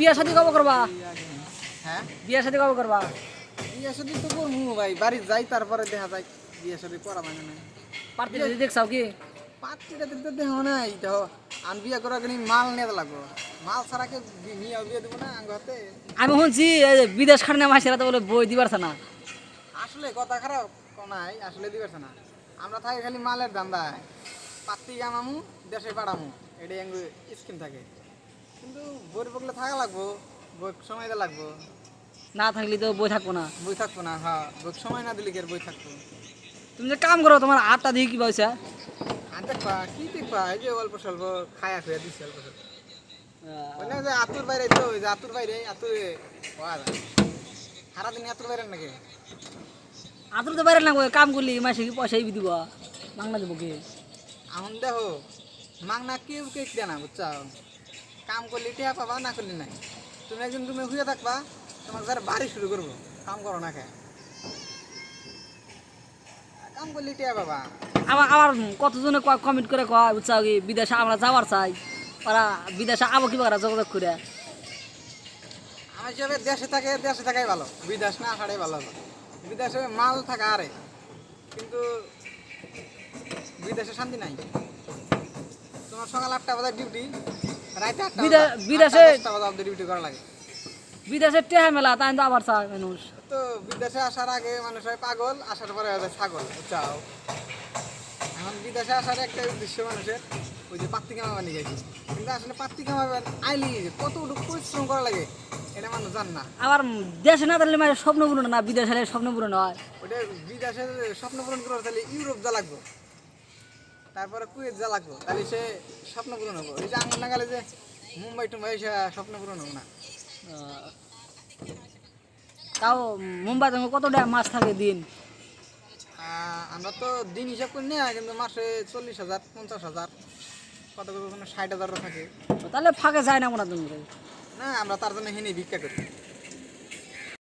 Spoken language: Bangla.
বিয়া শাদি কবে করবা? হ্যাঁ? বিয়া শাদি কবে করবা? বিয়া শাদি তো করব ভাই বাড়ি যাই তারপরে দেখা যায় বিয়া শাদি করা মানে না পার্টি যদি দেখছাও কি? পাত্রীটা তো দেহ নাই দেহ। আন বিয়া করার জন্য মাল নিয়ে লাগবো। মাল ছাড়া কে বিয়ে বিয়ে দেবো না আঙ্গ হাতে আমি শুনছি বিদেশ খানে মাসেরা তো বলে বই দিবার না। আসলে কথা খারাপ নাই আসলে দিবেছে না। আমরা থাকি খালি মালের ধান্দায়। পাত্তি কামামু দেশে পাঠামু। এটাই স্কিম থাকে। কিন্তু বই পকলে থাকা লাগবো বই সময় দেওয়া লাগবো। না থাকলে তো বই থাকব না। বই থাকব না হ্যাঁ বই সময় না দিলে কি আর বই থাকব? তুমি যে কাম করো তোমার আটটা দিয়ে কি পয়সা? আর দেখবা কি দেখবা এই যে অল্প স্বল্প খায়া খুয়া দিচ্ছে অল্প স্বল্প। বলে যে আতুর বাইরে তো ওই যে আতুর বাইরে আতুর যায় সারাদিন আতুর বাইরে নাকি? আতুর তো বাইরে লাগবে কাম করলি মাসে কি পয়সা দিব? বাংলা দেবো কি এখন দেখো মাংনা কেউ কেক দেয় না বুঝছ? কাম করলে টিয়া পাবা না করলে নাই। তুমি একদিন তুমি শুয়ে থাকবা তোমার যারা বাড়ি শুরু করব। কাম করো না খায় কাম করলে টিয়া পাবা। আমার আমার কতজনে কমেন্ট করে কয় বুঝছাও কি বিদেশে আমরা যাওয়ার চাই? ওরা বিদেশে আবো কি করা যোগাযোগ করে? আমার হিসাবে দেশে থাকে দেশে থাকাই ভালো। বিদেশ না আসাটাই ভালো। বিদেশে মাল থাকা আরে। কিন্তু বিদেশে শান্তি নাই। সকাল আটটা বাজার ডিউটি রাতে আটটা বিদেশে- আটটা বাজার ডিউটি করা লাগে। বিদেশে টেহা মেলা তাই তো আবার চায় মানুষ। তো বিদেশে আসার আগে মানুষ হয় পাগল আসার পরে হয় ছাগল চাও এখন বিদেশে আসার একটা উদ্দেশ্য মানুষের ওই যে পাত্তি কামাবার নিয়ে গেছে কিন্তু আসলে পাত্তি কামাবার আইলি কতটুকু পরিশ্রম করা লাগে এটা মানুষ জান না। আবার দেশে না থাকলে মানে স্বপ্ন পূরণ না বিদেশে স্বপ্ন পূরণ হয়। ওটা বিদেশে স্বপ্ন পূরণ করার তাহলে ইউরোপ যা লাগবো। তারপরে কুয়েত যা লাগবো তাহলে সে স্বপ্ন পূরণ হব। এই যে আঙুল নাগালে যে মুম্বাই টুম্বাই সে স্বপ্ন পূরণ হব না। তাও মুম্বাই তুমি কত টাকা মাছ থাকে দিন? আমরা তো দিন হিসাব করি না কিন্তু মাসে চল্লিশ হাজার পঞ্চাশ হাজার কত কত ষাট হাজারও থাকে। তাহলে ফাঁকে যায় না মনে হয় তুমি না আমরা তার জন্য হেনে ভিক্ষা করি।